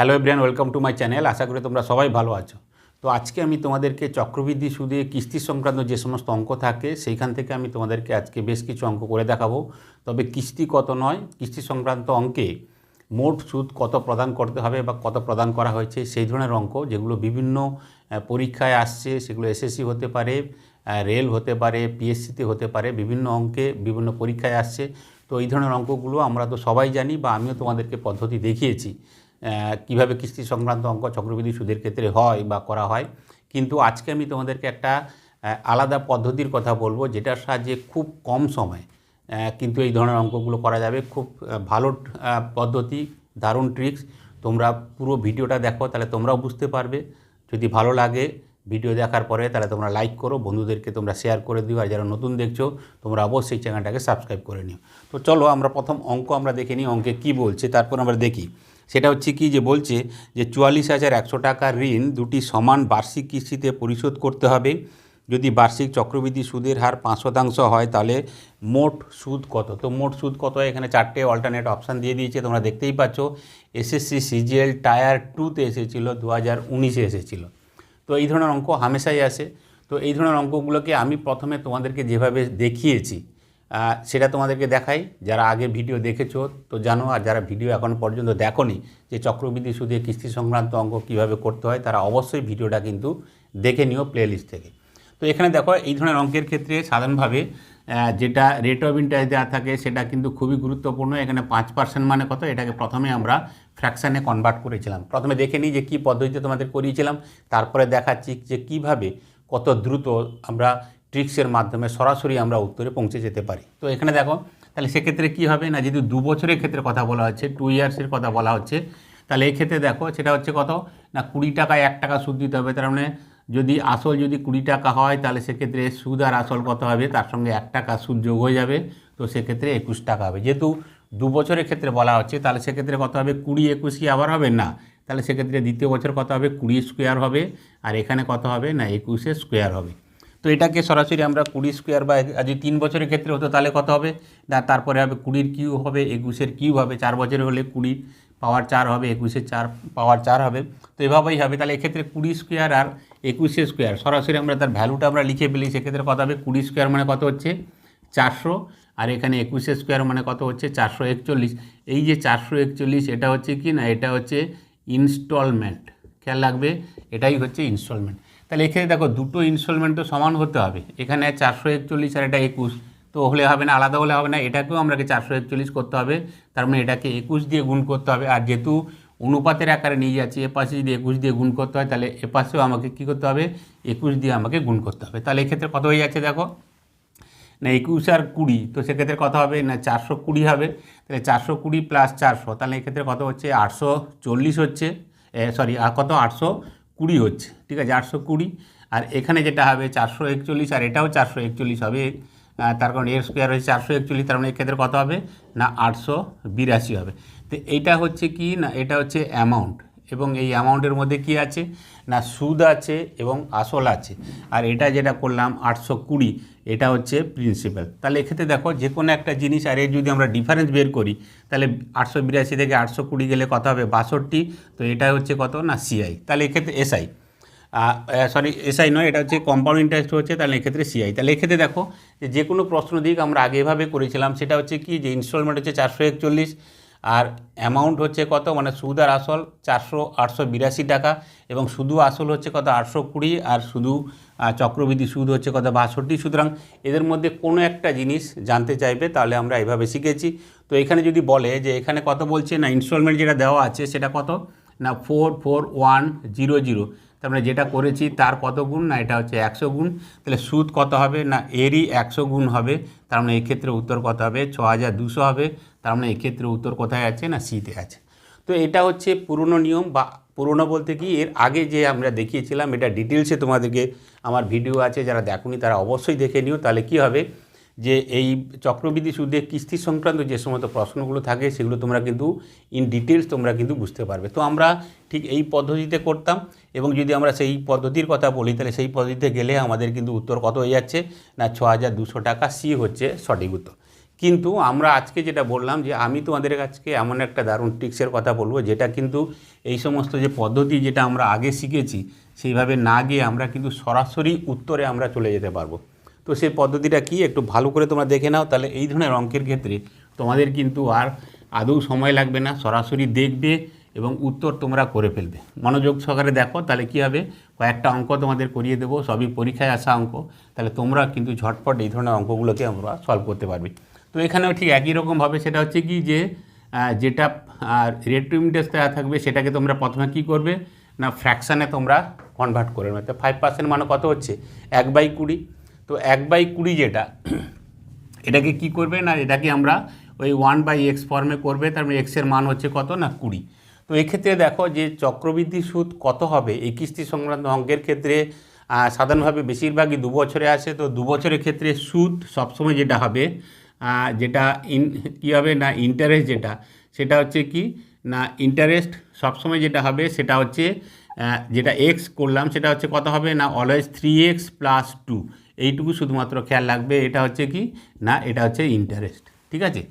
Hello everyone welcome to my channel আশা করি তোমরা সবাই ভালো আছো। তো আজকে আমি তোমাদেরকে চক্রবৃদ্ধি সুদে কিস্তি সংক্রান্ত যে সমস্ত অঙ্ক থাকে, সেইখান থেকে আমি তোমাদেরকে আজকে বেশ কিছু অঙ্ক করে দেখাবো। তবে কিস্তি কত নয়, কিস্তি সংক্রান্ত অঙ্কে মোট সুদ কত প্রদান করতে হবে বা কত প্রদান করা হয়েছে, সেই ধরনের অঙ্ক, যেগুলো বিভিন্ন পরীক্ষায় আসছে, সেগুলো এসএসসি হতে পারে রেল হতে পারে পিএসসিতে হতে পারে, বিভিন্ন অঙ্কে বিভিন্ন পরীক্ষায় আসছে। তো এই ধরনের অঙ্কগুলো আমরা তো সবাই জানি বা আমিও তোমাদেরকে পদ্ধতি দেখিয়েছি। কীভাবে কিস্তি সংক্রান্ত অঙ্ক চক্রবৃদ্ধি সুদের ক্ষেত্রে হয় বা করা হয়। কিন্তু আজকে আমি তোমাদেরকে একটা আলাদা পদ্ধতির কথা বলব যেটার সাহায্যে খুব কম সময় কিন্তু এই ধরনের অঙ্কগুলো করা যাবে। খুব ভালো পদ্ধতি, দারুণ ট্রিক্স তোমরা পুরো ভিডিওটা দেখো, তাহলে তোমরাও বুঝতে পারবে। যদি ভালো লাগে ভিডিও দেখার পরে, তাহলে তোমরা লাইক করো, বন্ধুদেরকে তোমরা শেয়ার করে দিও, আর যারা নতুন দেখছ, তোমরা অবশ্যই চ্যানেলটাকে সাবস্ক্রাইব করে নিও। তো চলো আমরা প্রথম অঙ্ক আমরা দেখে নিই, অঙ্কে কী বলছে, তারপর আমরা দেখি। সেটা হচ্ছে কি যে বলছে যে চুয়াল্লিশ হাজার একশো টাকার ঋণ দুটি সমান বার্ষিক কিস্তিতে পরিশোধ করতে হবে। যদি বার্ষিক চক্রবৃদ্ধি সুদের হার পাঁচ শতাংশ হয় তাহলে মোট সুদ কত? তো মোট সুদ কত? এখানে চারটে অল্টারনেট অপশান দিয়ে দিয়েছে, তোমরা দেখতেই পাচ্ছ। এসএসসি সিজিএল টায়ার টুতে এসেছিল দু হাজার উনিশে এসেছিল। তো এই ধরনের অঙ্ক হামেশাই আসে। তো এই ধরনের অঙ্কগুলোকে আমি প্রথমে তোমাদেরকে যেভাবে দেখিয়েছি সেটা তোমাদেরকে দেখাই। যারা আগে ভিডিও দেখেছ তো জানো, আর যারা ভিডিও এখন পর্যন্ত দেখোনি যে চক্রবৃদ্ধি সুদে কিস্তি সংক্রান্ত অঙ্ক কীভাবে করতে হয়, তারা অবশ্যই ভিডিওটা কিন্তু দেখে নিও প্লেলিস্ট থেকে। তো এখানে দেখো, এই ধরনের অঙ্কের ক্ষেত্রে সাধারণভাবে যেটা রেট অফ ইন্টারেস্ট দেওয়া থাকে সেটা কিন্তু খুবই গুরুত্বপূর্ণ। এখানে পাঁচ পার্সেন্ট মানে কত? এটাকে প্রথমে আমরা ফ্র্যাকশানে কনভার্ট করেছিলাম। প্রথমে দেখে নিই যে কী পদ্ধতিতে তোমাদের করিয়েছিলাম। তারপরে দেখাচ্ছি যে কীভাবে কত দ্রুত আমরা ট্রিক্সের মাধ্যমে সরাসরি আমরা উত্তরে পৌঁছে যেতে পারি। তো এখানে দেখো, তাহলে সেক্ষেত্রে কী হবে না, যদি দু বছরের ক্ষেত্রে কথা বলা হচ্ছে টু ইয়ার্সের কথা বলা হচ্ছে, তাহলে এই ক্ষেত্রে দেখো, সেটা হচ্ছে কত? না, কুড়ি টাকায় এক টাকা সুদ দিতে হবে, তার মানে যদি আসল যদি কুড়ি টাকা হয়, তাহলে সেক্ষেত্রে সুদ আর আসল কত হবে? তার সঙ্গে এক টাকা সুদ যোগ হয়ে যাবে, তো সেক্ষেত্রে একুশ টাকা হবে। যেহেতু দু বছরের ক্ষেত্রে বলা হচ্ছে, তাহলে সেক্ষেত্রে কত হবে? কুড়ি একুশ কি আবার হবে না, তাহলে সেক্ষেত্রে দ্বিতীয় বছর কত হবে? কুড়ি স্কোয়ার হবে, আর এখানে কত হবে? না, একুশে স্কোয়ার হবে। তো এটাকে সরাসরি আমরা কুড়ি স্কোয়ার বা যদি তিন বছরের ক্ষেত্রে হতো তাহলে কত হবে? না, তারপরে হবে কুড়ির কিউ হবে, একুশের কিউ হবে, চার বছরে হলে কুড়ি, পাওয়ার চার হবে, একুশের চার, পাওয়ার চার হবে। তো এভাবেই হবে। তাহলে এক্ষেত্রে কুড়ি স্কোয়ার আর একুশে স্কোয়ার সরাসরি আমরা তার ভ্যালুটা আমরা লিখে ফেলি। সেক্ষেত্রে কত হবে? কুড়ি স্কোয়ার মানে কত হচ্ছে? চারশো। আর এখানে একুশে স্কোয়ার মানে কত হচ্ছে? চারশো একচল্লিশ। এই যে চারশো একচল্লিশ, এটা হচ্ছে কি না? এটা হচ্ছে ইনস্টলমেন্ট খেয়াল রাখবে, এটাই হচ্ছে ইনস্টলমেন্ট তাহলে এখানে দেখো দুটো ইনস্টলমেন্ট তো সমান হতে হবে। এখানে চারশো একচল্লিশ আর এটা একুশ। তো হলে হবে না, আলাদা হলে হবে না, এটাকেও আমাকে চারশো একচল্লিশ করতে হবে। তার মানে এটাকে একুশ দিয়ে গুণ করতে হবে। আর যেহেতু অনুপাতের আকারে নিয়ে যাচ্ছি এপাশে যদি একুশ দিয়ে গুণ করতে হয়, তাহলে এপাশেও আমাকে কী করতে হবে? একুশ দিয়ে আমাকে গুণ করতে হবে। তাহলে এক্ষেত্রে কত হয়ে যাচ্ছে দেখো? না, একুশ আর কুড়ি, তো সেক্ষেত্রে কত হবে? না, চারশো কুড়ি হবে। তাহলে চারশো কুড়ি প্লাস চারশো, তাহলে এক্ষেত্রে কত হচ্ছে? আটশো চল্লিশ হচ্ছে। সরি আর কত? আটশো কুড়ি হচ্ছে, ঠিক আছে? আটশো কুড়ি। আর এখানে যেটা হবে চারশো একচল্লিশ, আর এটাও চারশো একচল্লিশ হবে। তার কারণ এর স্কোয়ার হচ্ছে চারশো একচল্লিশ, তার মানে এক্ষেত্রে কত হবে? না, আটশো বিরাশি হবে। তো এইটা হচ্ছে কি? না, এটা হচ্ছে অ্যামাউন্ট এবং এই অ্যামাউন্টের মধ্যে কি আছে? না সুদ আছে এবং আসল আছে। আর এটা যেটা করলাম আটশো কুড়ি, এটা হচ্ছে প্রিন্সিপাল তাহলে এক্ষেত্রে দেখো যে কোনো একটা জিনিস, আর এর যদি আমরা ডিফারেন্স বের করি, তাহলে আটশো বিরাশি থেকে আটশো কুড়ি গেলে কত হবে? বাষট্টি। তো এটা হচ্ছে কত? না সিআই তাহলে এক্ষেত্রে এসআই সরি এসআই নয়, এটা হচ্ছে কম্পাউন্ড ইন্টারেস্ট হচ্ছে, তাহলে এক্ষেত্রে সিআই তাহলে এক্ষেত্রে দেখো যে কোনো প্রশ্ন দিক আমরা আগে এভাবে করেছিলাম, সেটা হচ্ছে কি? যে ইনস্টলমেন্ট হচ্ছে চারশো একচল্লিশ আর অ্যামাউন্ট হচ্ছে কত? মানে সুদ আর আসল চারশো, আটশো বিরাশি টাকা এবং শুধু আসল হচ্ছে কত? আটশো কুড়ি আর শুধু চক্রবৃদ্ধি সুদ হচ্ছে কত? বাষট্টি। সুতরাং এদের মধ্যে কোনো একটা জিনিস জানতে চাইবে, তাহলে আমরা এভাবে শিখেছি। তো এখানে যদি বলে যে এখানে কত বলছে? না ইনস্টলমেন্ট যেটা দেওয়া আছে সেটা কত? না four four one zero zero তার মানে যেটা করেছি তার কত গুণ? না, এটা হচ্ছে একশো গুণ। তাহলে সুদ কত হবে? না, এরই একশো গুণ হবে। তার মানে এক্ষেত্রে উত্তর কত হবে? ছ হাজার দুশো হবে। তার মানে এক্ষেত্রে উত্তর কোথায় আছে না সিতে আছে। তো এটা হচ্ছে পুরনো নিয়ম বা পুরনো বলতে কি, এর আগে যে আমরা দেখিয়েছিলাম, এটা ডিটেলসে তোমাদেরকে আমার ভিডিও আছে, যারা দেখুনি তারা অবশ্যই দেখে নিও। তাহলে কি হবে যে এই চক্রবৃদ্ধি সুদে কিস্তি সংক্রান্ত যে সমস্ত প্রশ্নগুলো থাকে, সেগুলো তোমরা কিন্তু ইন ডিটেলস তোমরা কিন্তু বুঝতে পারবে। তো আমরা ঠিক এই পদ্ধতিতে করতাম এবং যদি আমরা সেই পদ্ধতির কথা বলি, তাহলে সেই পদ্ধতিতে গেলে আমাদের কিন্তু উত্তর কত হয়ে যাচ্ছে? না, ছ হাজার দুশো টাকা সি হচ্ছে সঠিক উত্তর। কিন্তু আমরা আজকে যেটা বললাম যে আমি তোমাদের কাছকে এমন একটা দারুণ টিক্সের কথা বলব, যেটা কিন্তু এই সমস্ত যে পদ্ধতি যেটা আমরা আগে শিখেছি, সেইভাবে না গিয়ে আমরা কিন্তু সরাসরি উত্তরে আমরা চলে যেতে পারব। তো সেই পদ্ধতিটা কি? একটু ভালো করে তোমরা দেখে নাও, তাহলে এই ধরনের অঙ্কের ক্ষেত্রে তোমাদের কিন্তু আর আদৌ সময় লাগবে না, সরাসরি দেখবে এবং উত্তর তোমরা করে ফেলবে। মনোযোগ সহকারে দেখো, তাহলে কী হবে? কয়েকটা অঙ্ক তোমাদের করিয়ে দেবো, সবই পরীক্ষায় আসা অঙ্ক, তাহলে তোমরা কিন্তু ঝটপট এই ধরনের অঙ্কগুলোকে আমরা সলভ করতে পারবে। তো এখানেও ঠিক একই রকমভাবে সেটা হচ্ছে কি যে যেটা রেট ইন্টারেস্ট দেওয়া থাকবে সেটাকে তোমরা প্রথমে কী করবে? না ফ্র্যাকশানে তোমরা কনভার্ট করে নেবে। তো ফাইভ পার্সেন্ট মানে কত হচ্ছে? এক বাই কুড়ি। তো এক বাই কুড়ি যেটা, এটাকে কি করবে? না, এটাকে আমরা ওই ওয়ান বাই এক্স ফর্মে করবে, তার মানে এক্সের মান হচ্ছে কত? না, কুড়ি। তো এক্ষেত্রে দেখো যে চক্রবৃদ্ধি সুদ কত হবে? এই কিস্তি সংক্রান্ত অঙ্কের ক্ষেত্রে সাধারণভাবে বেশিরভাগই দু বছরে আসে। তো দু বছরের ক্ষেত্রে সুদ সবসময় যেটা হবে যেটা ইন কী হবে না ইন্টারেস্ট যেটা, সেটা হচ্ছে কি, না ইন্টারেস্ট সবসময় যেটা হবে সেটা হচ্ছে যেটা এক্স করলাম সেটা হচ্ছে কত হবে? না always three x plus two এইটুকু শুধুমাত্র খেয়াল রাখবে, এটা হচ্ছে কি? না, এটা হচ্ছে ইন্টারেস্ট ঠিক আছে?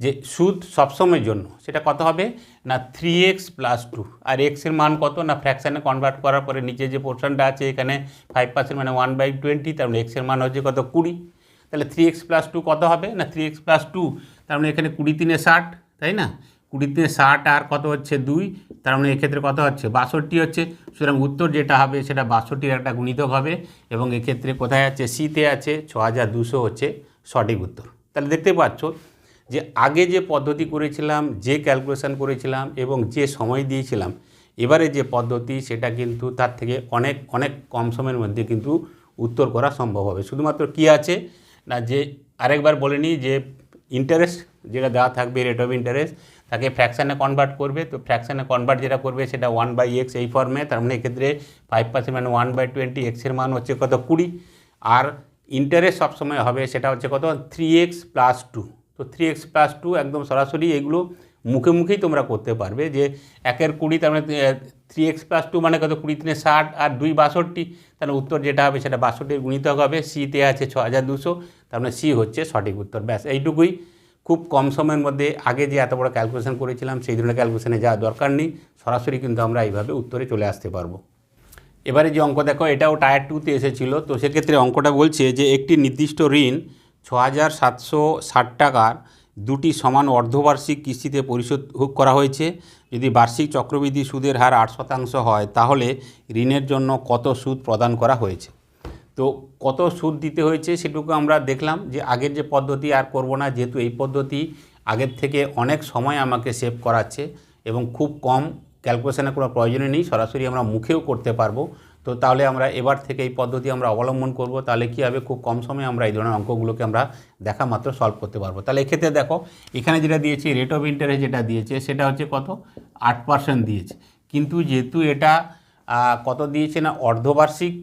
যে সুদ সবসময়ের জন্য, সেটা কত হবে? না থ্রি এক্স প্লাস টু আর এক্সের মান কত? না ফ্র্যাকশানে কনভার্ট করার পরে নিচে যে পোর্শনটা আছে, এখানে ফাইভ পার্সেন্ট মানে ওয়ান বাই টোয়েন্টি তার মানে এক্সের মান হচ্ছে কত? কুড়ি। তাহলে থ্রি এক্স প্লাস টু কত হবে? না থ্রি এক্স প্লাস টু তার মানে এখানে কুড়ি তিনে ষাট, তাই না? কুড়ি তিনে ষাট আর কত হচ্ছে দুই, তার মানে এক্ষেত্রে কত হচ্ছে? বাষট্টি হচ্ছে। সুতরাং উত্তর যেটা হবে, সেটা বাষট্টির একটা গুণিতক হবে এবং এক্ষেত্রে কোথায় আছে? সিতে আছে। ছ হাজার দুশো হচ্ছে সঠিক উত্তর। তাহলে দেখতে পাচ্ছ যে আগে যে পদ্ধতি করেছিলাম, যে ক্যালকুলেশন করেছিলাম এবং যে সময় দিয়েছিলাম, এবারে যে পদ্ধতি, সেটা কিন্তু তার থেকে অনেক অনেক কম সময়ের মধ্যে কিন্তু উত্তর করা সম্ভব হবে। শুধুমাত্র কি আছে? না, যে আরেকবার বলে নিই যে ইন্টারেস্ট যেটা দেওয়া থাকবে রেট অফ ইন্টারেস্ট তাকে ফ্র্যাকশানে কনভার্ট করবে। তো ফ্র্যাকশানে কনভার্ট যেটা করবে সেটা ওয়ান বাই এক্স এই ফর্মে তার মানে এক্ষেত্রে ফাইভ পার্সেন্ট মানে ওয়ান বাই টোয়েন্টি এক্সের মান হচ্ছে কত? কুড়ি। আর ইন্টারেস্ট সবসময় হবে সেটা হচ্ছে কত? থ্রি এক্স প্লাস টু তো থ্রি এক্স প্লাস টু একদম সরাসরি এগুলো মুখে মুখেই তোমরা করতে পারবে যে একের কুড়ি, তার মানে থ্রি এক্স প্লাস টু মানে কত? কুড়ি তিনে ষাট আর দুই বাষট্টি। তাহলে উত্তর যেটা হবে সেটা বাষট্টির গুণিতক হবে। সিতে আছে ছ হাজার দুশো। তার মানে সি হচ্ছে সঠিক উত্তর। ব্যাস, এইটুকুই। খুব কম সময়ের মধ্যে আগে যে এত বড় ক্যালকুলেশন করেছিলাম, সেই ধরনের ক্যালকুলেশনে যাওয়ার দরকার নেই। সরাসরি কিন্তু আমরা এইভাবে উত্তরে চলে আসতে পারব। এবারে যে অঙ্ক দেখো, এটাও টায়ার টুতে এসেছিল। তো সেক্ষেত্রে অঙ্কটা বলছে যে একটি নির্দিষ্ট ঋণ ছ হাজার সাতশো ষাট টাকার দুটি সমান অর্ধবার্ষিক কিস্তিতে পরিশোধ করা হয়েছে। যদি বার্ষিক চক্রবৃদ্ধি সুদের হার আট শতাংশ হয়, তাহলে ঋণের জন্য কত সুদ প্রদান করা হয়েছে? তো কত সুদ দিতে হয়েছে সেটুকু আমরা দেখলাম যে আগের যে পদ্ধতি আর করব না, যেহেতু এই পদ্ধতি আগের থেকে অনেক সময় আমাকে সেভ করাচ্ছে এবং খুব কম ক্যালকুলেশনের কোনো প্রয়োজনই নেই, সরাসরি আমরা মুখেও করতে পারব। তো তাহলে আমরা এবার থেকে এই পদ্ধতি আমরা অবলম্বন করব, তাহলে কী হবে? খুব কম সময়ে আমরা এই ধরনের অঙ্কগুলোকে আমরা দেখা মাত্র সলভ করতে পারব। তাহলে এক্ষেত্রে দেখো, এখানে যেটা দিয়েছি রেট অফ ইন্টারেস্ট যেটা দিয়েছে, সেটা হচ্ছে কত? আট পার্সেন্ট দিয়েছে। কিন্তু যেহেতু এটা কত দিয়েছে না? অর্ধবার্ষিক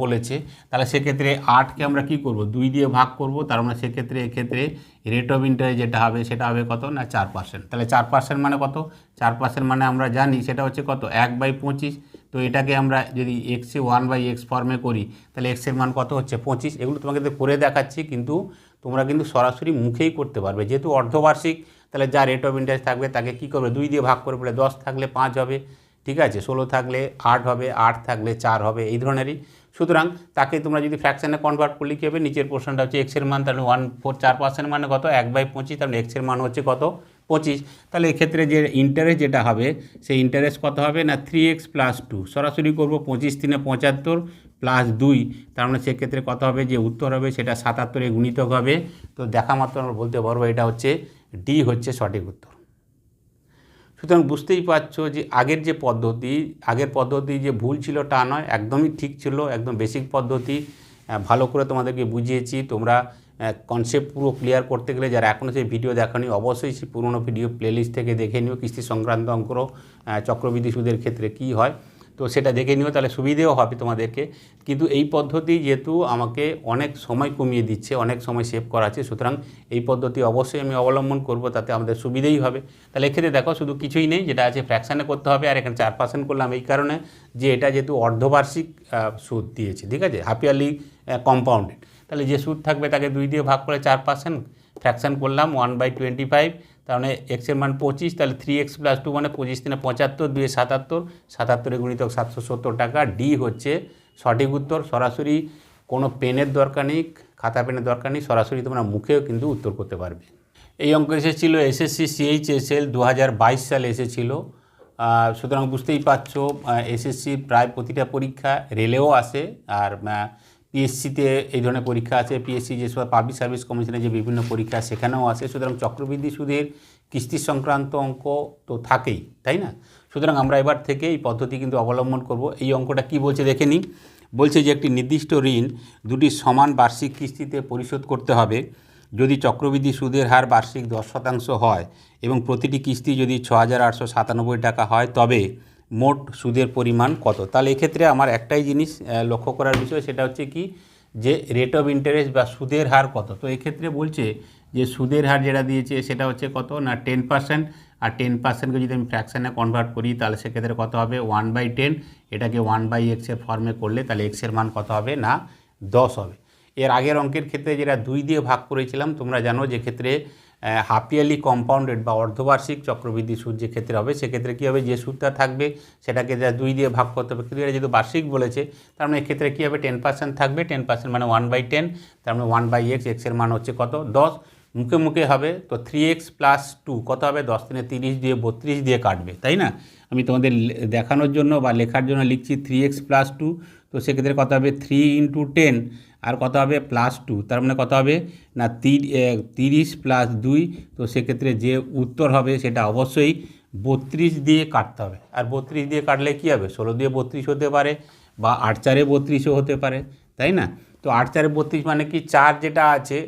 বলেছে, তাহলে সেক্ষেত্রে আটকে আমরা কি করব? দুই দিয়ে ভাগ করব, তার মানে সেক্ষেত্রে, এক্ষেত্রে রেট অফ ইন্টারেস্ট যেটা হবে, সেটা হবে কত না? চার পার্সেন্ট তাহলে চার পার্সেন্ট মানে কত? চার পার্সেন্ট মানে আমরা জানি, সেটা হচ্ছে কত? এক বাই পঁচিশ। তো এটাকে আমরা যদি এক্সে ওয়ান বাই এক্স ফর্মে করি, তাহলে এক্সের মান কত হচ্ছে? পঁচিশ। এগুলো তোমাকে করে দেখাচ্ছি, কিন্তু তোমরা কিন্তু সরাসরি মুখেই করতে পারবে। যেহেতু অর্ধবার্ষিক, তাহলে যা রেট অফ ইন্টারেস্ট থাকবে তাকে কী করবে? দুই দিয়ে ভাগ করে বলে দশ থাকলে পাঁচ হবে, ঠিক আছে? ষোলো থাকলে আট হবে, আট থাকলে চার হবে, এই ধরনেরই। সুতরাং তাকে তোমরা যদি ফ্র্যাকশানে কনভার্ট করলে কী হবে নিচের পোর্শনটা হচ্ছে এক্সের মান, তাহলে ওয়ান ফোর চার পার্সেন্ট মানে কত? এক বাই পঁচিশ, তাহলে এক্সের মান হচ্ছে কত? পঁচিশ, তাহলে এক্ষেত্রে যে ইন্টারেস্ট যেটা হবে, সেই ইন্টারেস্ট কত হবে না থ্রি এক্স প্লাস টু সরাসরি করব পঁচিশ তিনে পঁচাত্তর প্লাস দুই, তার মানে সেক্ষেত্রে কত হবে? যে উত্তর হবে সেটা সাতাত্তরে গুণিতক হবে। তো দেখা মাত্র আমরা বলতে পারব এটা হচ্ছে ডি হচ্ছে সঠিক উত্তর। সুতরাং বুঝতেই পারছ যে আগের যে পদ্ধতি, আগের পদ্ধতি যে ভুল ছিল তা নয়, একদমই ঠিক ছিল, একদম বেসিক পদ্ধতি। ভালো করে তোমাদেরকে বুঝিয়েছি, তোমরা কনসেপ্ট পুরো ক্লিয়ার করতে গেলে যারা এখনও সেই ভিডিও দেখানি অবশ্যই সেই পুরোনো ভিডিও প্লেলিস্ট থেকে দেখে নিও কিস্তি সংক্রান্ত অঙ্কর আহ, চক্রবৃদ্ধি সুদের ক্ষেত্রে কী হয়। তো সেটা দেখে নিও তাহলে সুবিধেও হবে তোমাদেরকে। কিন্তু এই পদ্ধতি যেহেতু আমাকে অনেক সময় কমিয়ে দিচ্ছে অনেক সময় সেভ করা আছে সুতরাং এই পদ্ধতি অবশ্যই আমি অবলম্বন করব তাতে আমাদের সুবিধেই হবে। তাহলে এক্ষেত্রে দেখো শুধু কিছুই নেই যেটা আছে ফ্র্যাকশানে করতে হবে আর এখানে চার পার্সেন্ট করলাম এই কারণে যে এটা যেহেতু অর্ধবার্ষিক সুদ দিয়েছে ঠিক আছে? হাফ ইয়ারলি কম্পাউন্ডেড তাহলে যে সুদ থাকবে তাকে দুই দিয়ে ভাগ করে চার পার্সেন্ট ফ্র্যাকশান করলাম ওয়ান বাই টোয়েন্টি ফাইভ তার মানে এক্সের মান পঁচিশ, তাহলে থ্রি এক্স প্লাস টু মানে পঁচিশ তিনে পঁচাত্তর, দুয়ে সাতাত্তর, সাতাত্তরে গুণিতক সাতশো সত্তর টাকা ডি হচ্ছে সঠিক উত্তর, সরাসরি কোনো পেনের দরকার নেই, খাতা পেনের দরকার নেই, সরাসরি তোমরা মুখেও কিন্তু উত্তর করতে পারবে। এই অঙ্ক এসেছিল এসএসসি সিএইচএসএল দু হাজার বাইশ সালে এসেছিল। সুতরাং বুঝতেই পারছ এসএসসি প্রায় প্রতিটা পরীক্ষা রেলেও আসে, আর পিএসসিতে এই ধরনের পরীক্ষা আছে। পিএসসি যে সব পাবলিক সার্ভিস কমিশনের যে বিভিন্ন পরীক্ষা সেখানেও আসে সুতরাং চক্রবৃদ্ধি সুদের কিস্তি সংক্রান্ত অঙ্ক তো থাকেই, তাই না? সুতরাং আমরা এবার থেকে এই পদ্ধতি কিন্তু অবলম্বন করব। এই অঙ্কটা কি বলছে দেখে নিই। বলছে যে একটি নির্দিষ্ট ঋণ দুটি সমান বার্ষিক কিস্তিতে পরিশোধ করতে হবে। যদি চক্রবৃদ্ধি সুদের হার বার্ষিক দশ শতাংশ হয় এবং প্রতিটি কিস্তি যদি ছ হাজার আটশো সাতানব্বই টাকা হয়, তবে মোট সুদের পরিমাণ কত? তাহলে এক্ষেত্রে আমার একটাই জিনিস লক্ষ্য করার বিষয় সেটা হচ্ছে কি, যে রেট অফ ইন্টারেস্ট বা সুদের হার কত? তো এক্ষেত্রে বলছে যে সুদের হার যেটা দিয়েছে সেটা হচ্ছে কত না টেন পার্সেন্ট আর টেন পার্সেন্টকে যদি আমি ফ্র্যাকশানে কনভার্ট করি, তাহলে সেক্ষেত্রে কত হবে? ওয়ান বাই টেন এটাকে ওয়ান বাই এক্সের ফর্মে করলে তাহলে এক্সের মান কত হবে? না, দশ হবে। এর আগের অঙ্কের ক্ষেত্রে যেটা দুই দিয়ে ভাগ করেছিলাম, তোমরা জানো যে ক্ষেত্রে হাফ ইয়ারলি কম্পাউন্ডেড বা অর্ধবার্ষিক চক্রবৃদ্ধি সুদ যে ক্ষেত্রে হবে, সেক্ষেত্রে কী হবে? যে সুদটা থাকবে, সেটাকে যা দুই দিয়ে ভাগ করতে হবে। কিন্তু এটা যেহেতু বার্ষিক বলেছে, তার মানে এক্ষেত্রে কী হবে? টেন পার্সেন্ট থাকবে টেন পার্সেন্ট মানে ওয়ান বাই টেন তার মানে ওয়ান বাই এক্স এক্সের মান হচ্ছে কত? দশ। মুখে মুখে হবে, তো থ্রি এক্স প্লাস টু কত হবে? দশ দিনে তিরিশ দিয়ে বত্রিশ দিয়ে কাটবে, তাই না? আমি তোমাদের দেখানোর জন্য বা লেখার জন্য লিখছি থ্রি এক্স প্লাস টু তো সেক্ষেত্রে কত হবে থ্রি ইন্টু টেন আর কত হবে প্লাস টু তার মানে কত হবে? না তিরিশ প্লাস দুই, তো সেক্ষেত্রে যে উত্তর হবে সেটা অবশ্যই বত্রিশ দিয়ে কাটতে হবে। আর বত্রিশ দিয়ে কাটলে কী হবে? ষোলো দিয়ে বত্রিশ হতে পারে বা আট চারে বত্রিশও হতে পারে, তাই না? তো আট চারে বত্রিশ মানে কি? চার যেটা আছে,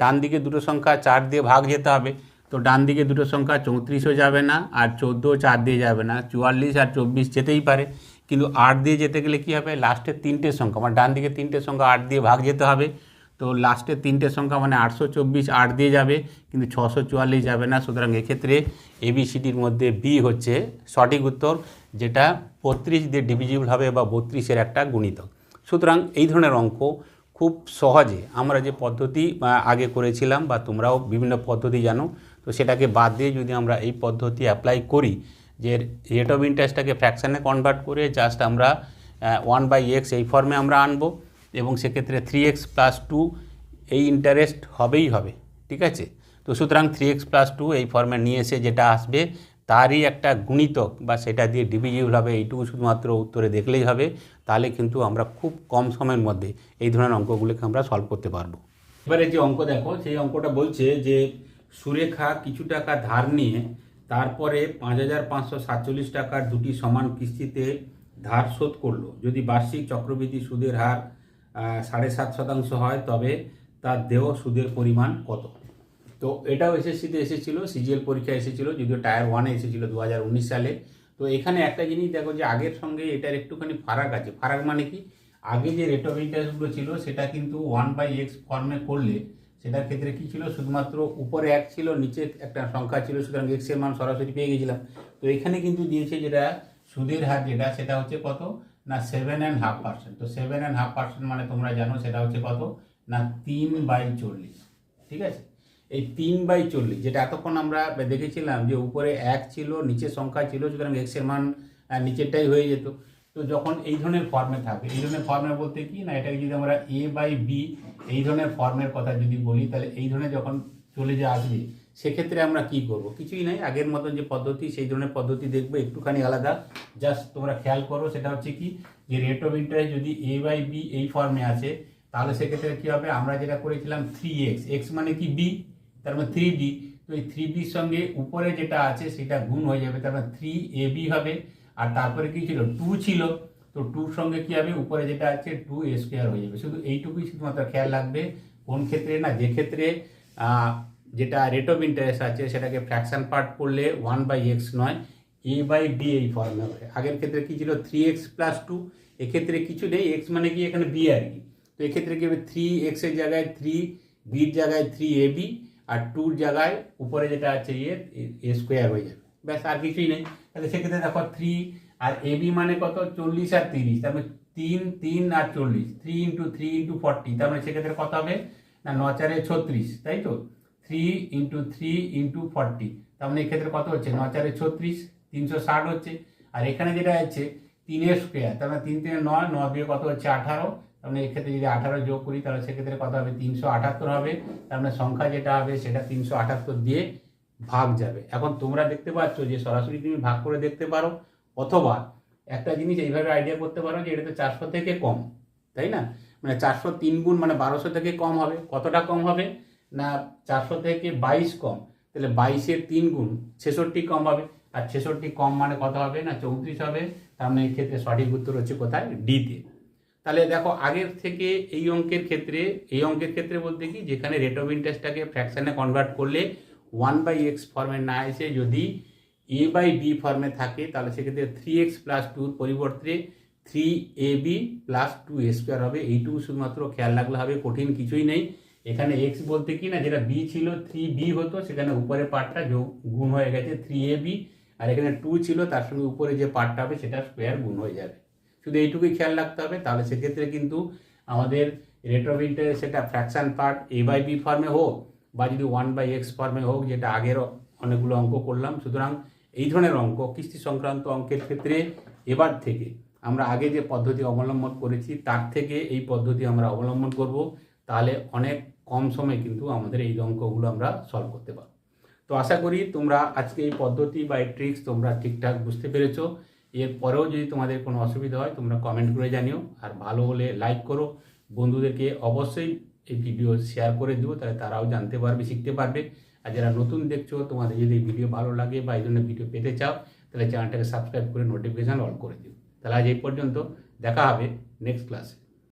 ডান দিকে দুটো সংখ্যা চার দিয়ে ভাগ যেতে হবে, তো ডান দিকে দুটো সংখ্যা চৌত্রিশও যাবে না আর চোদ্দ চার দিয়ে যাবে না। চুয়াল্লিশ আর চব্বিশ যেতেই পারে। কিন্তু আট দিয়ে যেতে গেলে কী হবে? লাস্টের তিনটে সংখ্যা মানে ডান দিকে তিনটে সংখ্যা আট দিয়ে ভাগ যেতে হবে। তো লাস্টের তিনটে সংখ্যা মানে আটশো চব্বিশ আট দিয়ে যাবে, কিন্তু ছশো চুয়াল্লিশ যাবে না। সুতরাং এক্ষেত্রে এবিসিডির মধ্যে বি হচ্ছে সঠিক উত্তর, যেটা বত্রিশ দিয়ে ডিভিজিবল হবে বা বত্রিশের একটা গুণিতক। সুতরাং এই ধরনের অঙ্ক খুব সহজে আমরা যে পদ্ধতি আগে করেছিলাম বা তোমরাও বিভিন্ন পদ্ধতি জানো, তো সেটাকে বাদ দিয়ে যদি আমরা এই পদ্ধতি অ্যাপ্লাই করি যে রেট অফ ইন্টারেস্টটাকে ফ্র্যাকশানে কনভার্ট করে জাস্ট আমরা ওয়ান বাই এক্স এই ফর্মে আমরা আনব এবং সেক্ষেত্রে থ্রি এক্স প্লাস টু এই ইন্টারেস্ট হবেই হবে, ঠিক আছে? তো সুতরাং থ্রি এক্স প্লাস টু এই ফর্মে নিয়ে এসে যেটা আসবে তারই একটা গুণিতক বা সেটা দিয়ে ডিভিজিবল হবে, এইটুকু শুধুমাত্র উত্তরে দেখলেই হবে, তাহলে কিন্তু আমরা খুব কম সময়ের মধ্যে এই ধরনের অঙ্কগুলোকে আমরা সলভ করতে পারব। এবারে যে অঙ্ক দেখো, সেই অঙ্কটা বলছে যে সুরেখা কিছু টাকা ধার নিয়ে তারপরে পাঁচ হাজার পাঁচশো সাতচল্লিশ টাকার দুটি সমান কিস্তিতে ধার শোধ করল। যদি বার্ষিক চক্রবৃদ্ধি সুদের হার সাড়ে সাত শতাংশ হয়, তবে তার দেহ সুদের পরিমাণ কত? তো এটাও এসএসসিতে এসেছিল, সিজিএল পরীক্ষা এসেছিল, যদিও টায়ার ওয়ানে এসেছিল দু হাজার উনিশ সালে। তো এখানে একটা জিনিস দেখো যে আগের সঙ্গে এটার একটুখানি ফারাক আছে। ফারাক মানে কি? আগে যে রেট অফ ইন্টারেস্টগুলো ছিল, সেটা কিন্তু ওয়ান বাই এক্স ফর্মে করলে সেটার ক্ষেত্রে কি ছিল? শুধুমাত্র উপরে এক ছিল, নিচে একটা সংখ্যা ছিল, সুতরাং এক্সের মান সরাসরি পেয়ে গেছিলাম। তো এখানে কিন্তু দিয়েছে যেটা সুদের হার, যেটা সেটা হচ্ছে কত? না সেভেন অ্যান্ড হাফ পার্সেন্ট তো সেভেন অ্যান্ড হাফ পার্সেন্ট মানে তোমরা জানো সেটা হচ্ছে কত? না, তিন বাই চল্লিশ। ঠিক আছে? এই তিন বাই চল্লিশ, যেটা এতক্ষণ আমরা দেখেছিলাম যে উপরে এক ছিল, নিচে সংখ্যা ছিল, সুতরাং এক্সের মান নিচেরটাই হয়ে যেত। তো যখন এই ধরনের ফর্মে থাকে এই ধরনের ফর্মে বলতে কি না, এটাকে যদি আমরা এ বাই বি এই ধরনের ফর্মের কথা যদি বলি, তাহলে এই ধরনের যখন চলে যে আসবে, সেক্ষেত্রে আমরা কি করব? কিছুই নাই, আগের মতন যে পদ্ধতি, সেই ধরনের পদ্ধতি দেখব, একটুখানি আলাদা। জাস্ট তোমরা খেয়াল করো, সেটা হচ্ছে কি, যে রেট অফ ইন্টারেস্ট যদি এ বাই বি এই ফর্মে আছে তাহলে সেক্ষেত্রে কী হবে? আমরা যেটা করেছিলাম থ্রি এক্স এক্স মানে কি বি তার মানে থ্রি বি তো এই থ্রি বির সঙ্গে উপরে যেটা আছে, সেটা গুণ হয়ে যাবে, তার মানে থ্রি এ বি হবে। আর তারপরে কি ছিল? টু ছিল। তো টুর সঙ্গে কি হবে? উপরে যেটা আছে টু স্কোয়ার হয়ে যাবে। শুধু এইটুকুই শুধুমাত্র খেয়াল রাখবে, কোন ক্ষেত্রে না, যে ক্ষেত্রে যেটা রেট অফ ইন্টারেস্ট আছে, সেটাকে ফ্র্যাকশন পার্ট করলে ওয়ান বাই এক্স নয় এ বাই ডি এই ফর্মে হবে। আগের ক্ষেত্রে কি ছিল? থ্রি এক্স প্লাস টু এক্ষেত্রে কিছু নেই এক্স মানে কি? এখানে বি আর কি। তো এক্ষেত্রে কি হবে? থ্রি এক্সের জায়গায় থ্রি বির জায়গায় থ্রি এ বি আর টুর জায়গায় উপরে যেটা আছে এ স্কোয়ার হয়ে যাবে। ব্যাস, আর কিছুই নেই। তাহলে সেক্ষেত্রে দেখো থ্রি আর এ বি মানে কত? চল্লিশ আর তিরিশ। তার মানে তিন তিন আর চল্লিশ। Three into three into forty তার মানে সেক্ষেত্রে কত হবে? না নচারে ছত্রিশ, তাই তো? Three into three into forty তার মানে এক্ষেত্রে কত হচ্ছে? ন চারে ছত্রিশ, তিনশো ষাট হচ্ছে। আর এখানে যেটা হচ্ছে তিনের স্কোয়ার তার মানে তিন তিনে নয় ন দিয়ে কত হচ্ছে? আঠারো। তার মানে এক্ষেত্রে যদি আঠারো যোগ করি, তাহলে সেক্ষেত্রে কত হবে? তিনশো আটাত্তর হবে। তার মানে সংখ্যা যেটা হবে, সেটা তিনশো আটাত্তর দিয়ে ভাগ যাবে। এখন তোমরা দেখতে পাচ্ছ যে সরাসরি তুমি ভাগ করে দেখতে পারো, অথবা একটা জিনিস এইভাবে আইডিয়া করতে পারো যে এটা তো চারশো থেকে কম, তাই না? মানে চারশো তিন গুণ মানে বারোশো থেকে কম হবে। কতটা কম হবে? না, চারশো থেকে বাইশ কম। তাহলে বাইশের তিন গুণ ছেষট্টি কম হবে। আর ছেষট্টি কম মানে কত হবে? না, চৌত্রিশ হবে। তার মানে এই ক্ষেত্রে সঠিক উত্তর হচ্ছে কোথায়? ডিতে তাহলে দেখো, আগের থেকে এই অঙ্কের ক্ষেত্রে, এই অঙ্কের ক্ষেত্রে বলতে কি? যেখানে রেট অফ ইন্টারেস্টটাকে ফ্র্যাকশনে কনভার্ট করলে ওয়ান বাই এক্স ফর্মে না এসে যদি এ বাই বি ফর্মে থাকে, তাহলে সেক্ষেত্রে থ্রি এক্স প্লাস টুর পরিবর্তে three a b plus two a square হবে। এইটুকু শুধুমাত্র খেয়াল রাখলে হবে, কঠিন কিছুই নেই। এখানে এক্স বলতে কি না, যেটা বি ছিল থ্রি বি হতো, সেখানে উপরে পার্টটা গুণ হয়ে গেছে থ্রি এ বি আর এখানে টু ছিল, তার সঙ্গে উপরে যে পার্টটা হবে, সেটা স্কোয়ার গুণ হয়ে যাবে। শুধু এইটুকুই খেয়াল রাখতে হবে, তাহলে সেক্ষেত্রে কিন্তু আমাদের রেট অফ ইন্টারেস্ট সেটা fraction part a by b ফর্মে হোক বা যদি ওয়ান বাই এক্স ফর্মে হোক, যেটা আগের অনেকগুলো অঙ্ক করলাম, সুতরাং এই ধরনের অঙ্ক কিস্তি সংক্রান্ত অঙ্কের ক্ষেত্রে এবার থেকে আমরা আগে যে পদ্ধতি অবলম্বন করেছি, তার থেকে এই পদ্ধতি আমরা অবলম্বন করব, তাহলে অনেক কম সময়ে কিন্তু আমাদের এই অঙ্কগুলো আমরা সলভ করতে পারব। তো আশা করি তোমরা আজকে এই পদ্ধতি বা এই ট্রিক্স তোমরা ঠিকঠাক বুঝতে পেরেছ। এরপরেও যদি তোমাদের কোনো অসুবিধা হয়, তোমরা কমেন্ট করে জানিও। আর ভালো হলে লাইক করো। বন্ধুদেরকে অবশ্যই এই ভিডিও শেয়ার করে দেবো, তাহলে তারাও জানতে পারবে, শিখতে পারবে। আর যারা নতুন দেখছ, তোমাদের যদি ভিডিও ভালো লাগে বা এই ধরনের ভিডিও পেতে চাও, তাহলে চ্যানেলটাকে সাবস্ক্রাইব করে নোটিফিকেশান অন করে দিও। তাহলে আজ এই পর্যন্ত, দেখা হবে নেক্সট ক্লাসে